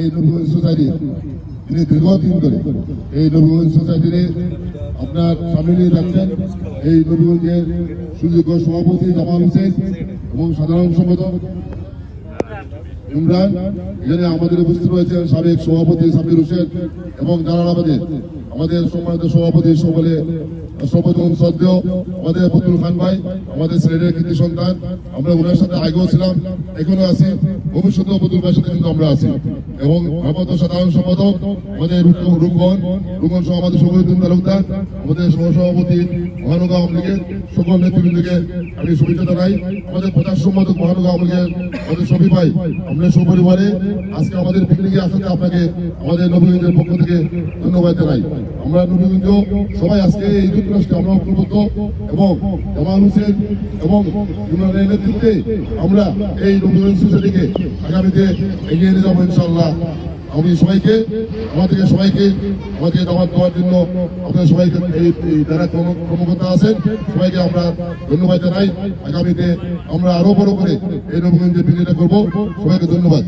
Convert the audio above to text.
এই নবীগঞ্জ সোসাইটি তিনি দীর্ঘদিন ধরে এই নবীগঞ্জ সোসাইটির আপনার সামনে নিয়ে যাচ্ছেন, এই নবীগঞ্জের সুযোগ্য সভাপতি জামাল হোসেন এবং সাধারণ সম্পাদক ইমরান আমাদের উপস্থিত রয়েছেন, সাবেক সভাপতি সাবির হোসেন এবং যারা আমাদের সম্মানিত সভাপতি সকলে সর্বপ্রথম আমাদের খান ভাই, আমাদের ছেলেদের কৃতি সন্তান। আমরা ওনার সাথে আগেও ছিলাম, এখনও আছি। ভবিষ্যতেও বতুল ভাইয়ের সাথে কিন্তু আমরা আছি। এবং আমাদের সাধারণ সম্পাদক আমাদের রুকন রুকন সহ আমাদের সভাপতি তালুকদার, আমাদের সহসভাপতি মহানগা আওয়ামী লীগের সকল নেতৃবৃন্দকে আমি শুভেচ্ছা জানাই। আমাদের প্রচার সম্পাদক মহানগা আওয়ামী লীগের আমাদের সবই ভাই আমরা সপরিবারে আজকে আমাদের পিকনিকে আসাতে আপনাকে আমাদের নবীগঞ্জের পক্ষ থেকে ধন্যবাদ জানাই। আমরা নবীগঞ্জ সবাই আজকে এই যুক্তরাষ্ট্রে আমরা ঐক্যবদ্ধ এবং জামাল হোসেন এবং ইমরানের নেতৃত্বে আমরা এই নবীগঞ্জ সোসাইটিকে আগামীতে এগিয়ে নিয়ে যাব ইনশাল্লাহ আমি সবাইকে আমাদেরকে সবাইকে, আমাদের দাওয়াত দেওয়ার জন্য আপনার সবাইকে যারা কর্ম- কর্মকর্তা আছেন, সবাইকে আমরা ধন্যবাদ জানাই। আগামীতে আমরা আরও বড় করে এই নবীগঞ্জের বিজয়টা করব। সবাইকে ধন্যবাদ।